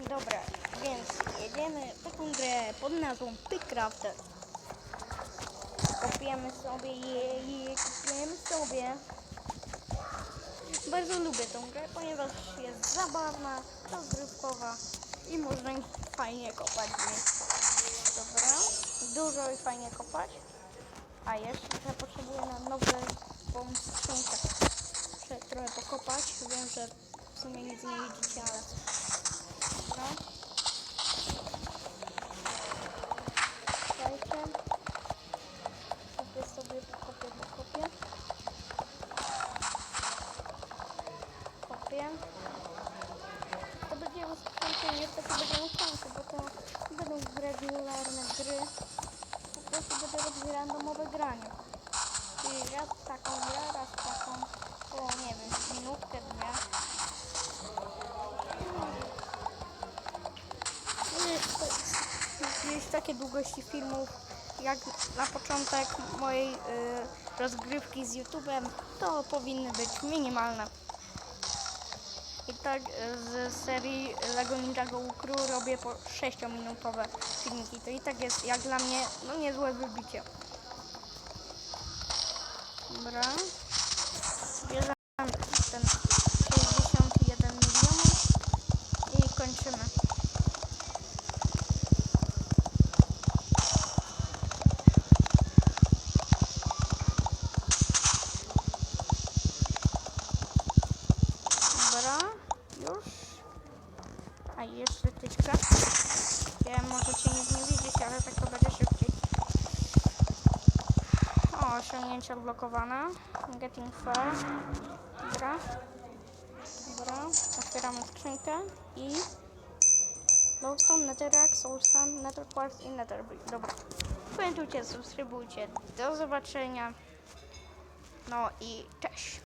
Dobra, więc jedziemy taką grę pod nazwą Pickcrafter. Kopiemy sobie je, kopiemy sobie. Bardzo lubię tą grę, ponieważ jest zabawna, rozgrywkowa i można fajnie kopać. Dobra, dużo i fajnie kopać. A jeszcze potrzebuję na nowe skrzynkę. Trochę pokopać. Wiem, że w sumie nic nie widzicie, ale Dajcie. Sobie sobie pokopię, pokopię. Kopię. To będzie skrzynka, niestety będzie końcu, bo to będą regularne gry. Po prostu będę robić randomowe granie. Czyli raz taką grę, raz taką, o nie wiem, minutkę, dwie. Takie długości filmów, jak na początek mojej y, rozgrywki z YouTube'em, to powinny być minimalne. I tak y, z serii Lego Ninjago Crew robię po 6-minutowe filmiki. To i tak jest jak dla mnie no niezłe wybicie. Dobra. Bierzemy ten 61 milionów i kończymy. Dobra, już. A jeszcze tyczka. Ja możecie nic nie widzieć, ale tak to będzie szybciej. O, osiągnięcie odblokowane. Getting fair. Dobra. Dobra, otwieramy skrzynkę i Glowstone, Netherrack, Soulstone, Nether Quartz i Netherbrick. Dobra. Pamiętajcie, subskrybujcie. Do zobaczenia. No i cześć.